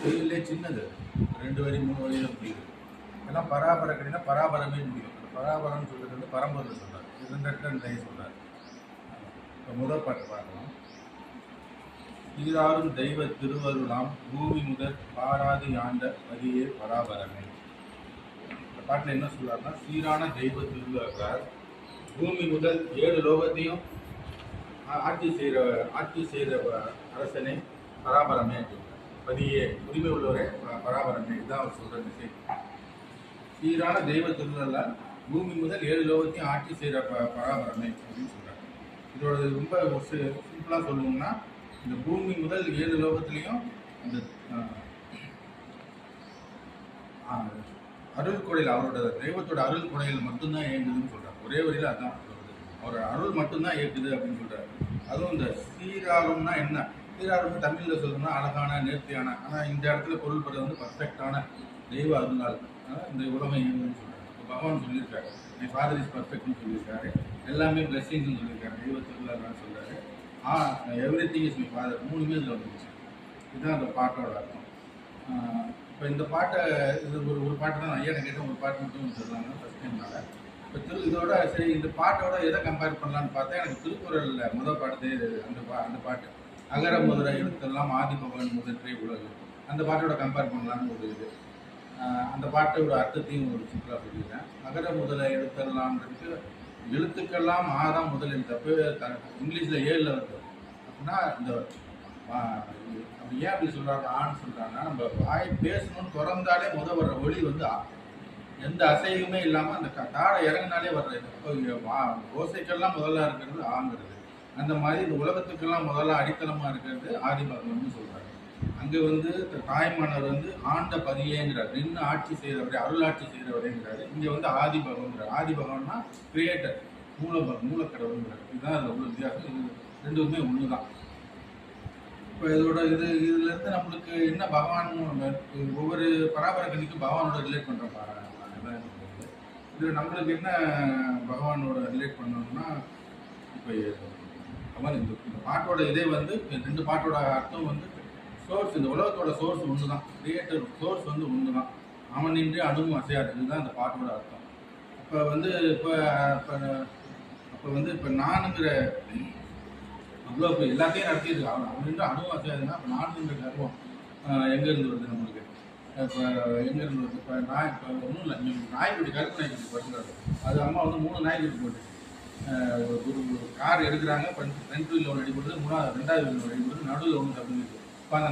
கோயிலே சின்னது. ரெண்டு வரி மூணு வரியில முடியும் எல்லாம் பராபர கடினா பராபரமே முடியும் பராபரம்னு சொல்றது வந்து பரம்பொருள் சொல்கிறார் இரண்டு ரெண்டு இடத்துல இப்போ முதல் பாட்டு பார்க்கலாம். ஈராறும் தெய்வ திருவருளாம் பூமி முதல் பாராது ஆண்ட வரியே பராபரமே. இந்த பாட்டில் என்ன சொல்றாருன்னா சீரான தெய்வ திருவருளார் பூமி முதல் ஏழு லோகத்தையும் ஆட்சி செய்கிற ஆட்சி செய்கிற அரசனே பராபரமே பதியே உரிமை உள்ளவரே ப- பராபரமே இதுதான் அவர் சொல்கிற விஷயம் சீரான தெய்வ திருநல்ல பூமி முதல் ஏழு லோகத்தையும் ஆட்சி செய்கிற ப பராபரமே அப்படின்னு சொல்கிறார் இதோட ரொம்ப சிம்பிளாக சொல்லணும்னா இந்த பூமி முதல் ஏழு லோகத்துலேயும் அந்த அருள் குடையில் அவரோட தெய்வத்தோட அருள் குடையில் மட்டும்தான் இயங்குதுன்னு சொல்கிறார் ஒரே வழியில் அதான் அவர் அருள் மட்டும்தான் இயக்குது அப்படின்னு சொல்கிறார் அதுவும் இந்த சீராகம்னா என்ன? சீராரும் தமிழில் சொல்லணும்னா அழகான நேர்த்தியான ஆனால் இந்த இடத்துல பொருள்படுறது வந்து பர்ஃபெக்டான தெய்வ அருளால். இந்த உலகம் இயங்குதுன்னு சொல்றாரு பகவான் சொல்லியிருக்காரு. மை ஃபாதர் இஸ் பர்ஃபெக்ட்னு சொல்லியிருக்காரு. எல்லாமே பிளெஸிங்னு சொல்லியிருக்காரு. தெய்வ திருவிழான்னு சொல்கிறாரு ah everything is my father மூணுமே இதில் வந்துருச்சு. இதுதான் அந்த பாட்டோட அர்த்தம். இப்போ இந்த பாட்டை இது ஒரு ஒரு பாட்டு தான் ஐயா கேட்டேன் ஒரு பாட்டு மட்டும் சொல்லுவாங்க ஃபஸ்ட் டைம்னால இப்போ திரு இதோட சரி இந்த பாட்டோட எதை கம்பேர் பண்ணலான்னு பார்த்தா எனக்கு திருக்குறளில் முதல் பாட்டு அந்த பா அந்த பாட்டு. அகர முதல எழுத்தெல்லாம் ஆதி பகவான் முதற்றே உலகு. அந்த பாட்டோட கம்பேர் பண்ணலான்னு ஒரு இது. அந்த பாட்டோட அர்த்தத்தையும் ஒரு சிம்பிளாக சொல்லிடுறேன். அகர முதல எழுத்தெல்லாம்ன்றது எழுத்துக்கெல்லாம் ஆதாம் முதல் எழுத்து அப்போ இங்கிலீஷில் ஏழில் வருது அப்படின்னா இந்த அப்படி ஏன் அப்படி சொல்கிறாங்க ஆன்னு சொல்கிறாங்கன்னா நம்ம வாய் பேசணும்னு திறந்தாலே முத வர்ற ஒளி வந்து ஆ. எந்த அசைவுமே இல்லாமல் அந்த தாடை இறங்கினாலே வர்றது வா- ஓசைக்கெல்லாம் முதல்ல இருக்கிறது ஆங்கிறது. அந்த மாதிரி இந்த உலகத்துக்கெல்லாம் முதல்ல அடித்தளமாக இருக்கிறது ஆதிபகவன் சொல்கிறார் அங்கே வந்து த- தாய்மானவர் வந்து ஆண்ட பதியேங்கிறார். நின்று ஆட்சி செய்கிறவரே அருளாட்சி செய்கிறவரேங்கிறாரு இங்கே வந்து ஆதிபகவன்கிறார் ஆதிபகவன்னா கிரியேட்டர் மூல மூலக்கடவுங்கிறார் இதுதான் அதில் உள்ள வித்தியாசம். இது ரெண்டுமே ஒன்று தான் இப்போ இதோட இது இதுலேருந்து நம்மளுக்கு என்ன பகவான் ஒவ்வொரு பராபர கதிக்கும் பகவானோட ரிலேட் பண்ணுற பா- அதான் நம்மளுக்கு என்ன பகவானோட ரிலேட் பண்ணணும்னா இப்போ அவன் இந்த இந்த பாட்டோட இதே வந்து ரெண்டு பாட்டோட அர்த்தம் வந்து சோர்ஸ் இந்த உலகத்தோட சோர்ஸ் ஒன்று தான் கிரியேட்டர் சோர்ஸ் வந்து ஒன்று தான் அவன் நின்று அதுவும் அசையாது. இதுதான் இந்த பாட்டோட அர்த்தம். இப்போ வந்து இப்போ இப்போ அப்போ வந்து இப்போ நானுங்கிற அவ்வளோ இப்போ எல்லாத்தையும் நடத்திட்டு அவன் அவன் நின்று அணுவும் அசையாதுன்னா இப்போ நானுங்கிற கர்வம். எங்கே இருந்து வருது நம்மளுக்கு? இப்போ எங்கேருந்து வருது? இப்போ நாய் இப்போ ஒன்றும் இல்லை. நாய்க்குட்டி கருப்பு நாய்க்குட்டி போட்டுருக்காரு அது. அம்மா வந்து மூணு நாய்க்குட்டி போட்டு குரு ஒரு கார் எடுக்கிறாங்க ஃப்ரண்ட் வீல் ஒன்று அடிப்படுது மூணாவது ரெண்டாவது லோன் ஒன்று அடிப்படுது நடுவில் ஒன்று தப்பு இப்போ அந்த